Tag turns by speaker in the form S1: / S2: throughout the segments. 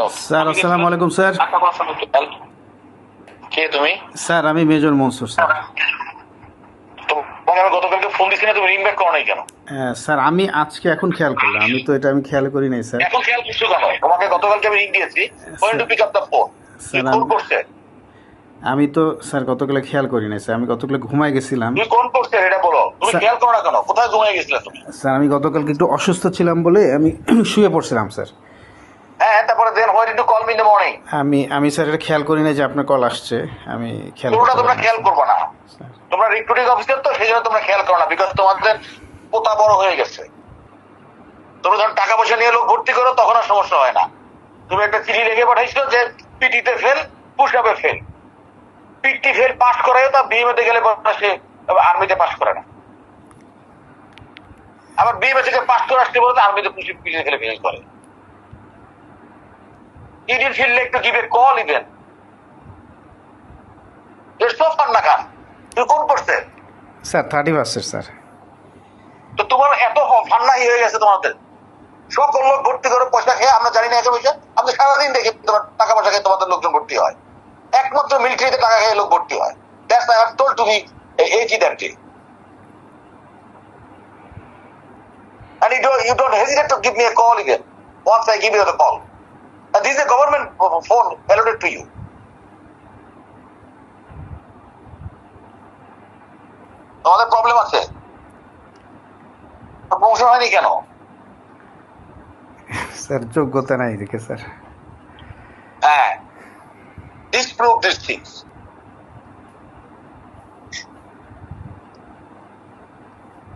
S1: Hello
S2: sir আসসালামু আলাইকুম sir
S1: কে তুমি?
S2: স্যার আমি মেজর মনসুর স্যার
S1: গতকালকে ফোন দিছি তুমি রিং ব্যাক করো নাই কেন?
S2: হ্যাঁ, স্যার আমি আজকে এখন খেয়াল করলাম। আমি তো এটা আমি খেয়াল করি নাই স্যার
S1: এখন খেয়াল করছ কেন? তোমাকে গতকালকে আমি রিং দিয়েছি। When to pick up the phone
S2: sir,
S1: phone করছে?
S2: আমি তো স্যার গতকালে খেয়াল করি নাই স্যার আমি গতকালে ঘুমাই গেছিলাম।
S1: তুমি কোন করছে এটা বলো। তুমি খেয়াল করো না কেন? কোথায় ঘুমিয়ে গেছিলে তুমি?
S2: স্যার আমি গতকালকে একটু অসুস্থ ছিলাম বলে আমি শুয়ে পড়ছিলাম স্যার
S1: হ্যাঁ তারপরে দেন ইন দ্য মর্নিং
S2: আমি আমি স্যার এটা খেয়াল করি নাই যে আপনার কল আসছে। আমি খেয়াল
S1: পুরোটা তোমরা খেয়াল। করবে না। তোমরা রিক্রুটিং অফিসার তো সেই জন্য তোমরা খেয়াল করো না বিকজ তোমাদের পোতা বড় হয়ে গেছে। তোমরা যখন টাকা পয়সা নিয়ে লোক ভর্তি করো তখন আর সমস্যা হয় না। তুমি একটা চিঠি লিখে পাঠাইছো যে পিটিতে ফেল পুষাবে ফেল পিটি ফেল পাস করায় তা বিএমএতে গেলে সে আর্মিতে পাস করে না। আবার বিএমএ থেকে পাস করে আসতে বলে তো আর্মিতে পুষি পিটিতে ফেলে ফেল করে। You didn't feel like to give a call even. It's so fun কান তুই কোন করছে
S2: স্যার থার্টি পার্সেন্ট স্যার
S1: তো তোমার এত ফান্নাই হয়ে গেছে তোমাদের। সকল লোক ভর্তি করে পয়সা খেয়ে আমরা জানি না পয়সা। আমরা সারাদিন দেখি তোমার টাকা পয়সা খেয়ে তোমাদের লোকজন ভর্তি হয়। একমাত্র মিলিটারিতে টাকা খেয়ে লোক ভর্তি হয়। That's I have told to be এই জি that And you don't, you don't hesitate to give me a call again once I give you the call. And this is a government phone allotted to you. তোমাদের problem আছে? Promotion হয়নি কেন?
S2: Sir যোগ্যতা নাই দেখে sir.
S1: হ্যাঁ। Disprove this things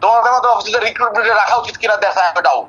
S1: তোমাদের মতো অফিসে রিক্রুটমেন্টে রাখা উচিত কিনা দেখা ডাউট